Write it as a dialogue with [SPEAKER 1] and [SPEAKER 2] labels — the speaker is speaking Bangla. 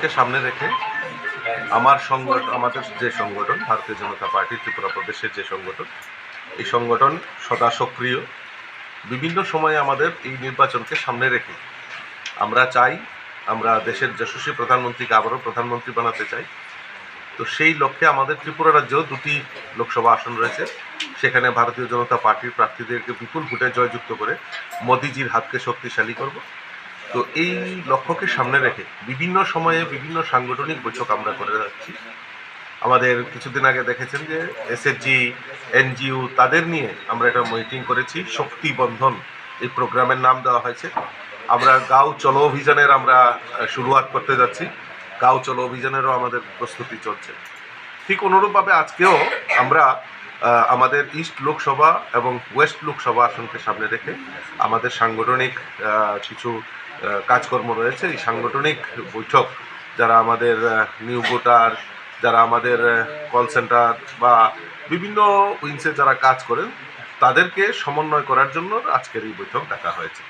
[SPEAKER 1] নির্বাচনকে সামনে রেখে আমার সংগঠন আমাদের যে সংগঠন, ভারতীয় জনতা পার্টি, ত্রিপুরা প্রদেশের যে সংগঠন, এই সংগঠন সদা সক্রিয়। বিভিন্ন সময়ে আমাদের এই নির্বাচনকে সামনে রেখে আমরা চাই, আমরা দেশের যশস্বী প্রধানমন্ত্রীকে আবারও প্রধানমন্ত্রী বানাতে চাই। তো সেই লক্ষ্যে আমাদের ত্রিপুরা রাজ্য দুটি লোকসভা আসন রয়েছে। সেখানে ভারতীয় জনতা পার্টির প্রার্থীদেরকে বিপুল ভোটে জয়যুক্ত করে মোদিজির হাতকে শক্তিশালী করব। তো এই লক্ষ্যকে সামনে রেখে বিভিন্ন সময়ে বিভিন্ন সাংগঠনিক বৈঠক আমরা করে যাচ্ছি। আমাদের কিছুদিন আগে দেখেছেন যে এসএসজি এনজিও তাদের নিয়ে আমরা একটা মিটিং করেছি। শক্তি বন্ধন এই প্রোগ্রামের নাম দেওয়া হয়েছে। আমরা গাঁও চলো অভিযানের আমরা শুরুয়াত করতে যাচ্ছি। গাঁও চলো অভিযানেরও আমাদের প্রস্তুতি চলছে। ঠিক অনুরূপভাবে আজকেও আমরা আমাদের ইস্ট লোকসভা এবং ওয়েস্ট লোকসভা আসনকে সামনে রেখে আমাদের সাংগঠনিক কিছু কাজকর্ম রয়েছে। এই সাংগঠনিক বৈঠক যারা আমাদের নিউ ভোটার, যারা আমাদের কল সেন্টার বা বিভিন্ন উইংসে যারা কাজ করেন, তাদেরকে সমন্বয় করার জন্য আজকের এই বৈঠক ডাকা হয়েছে।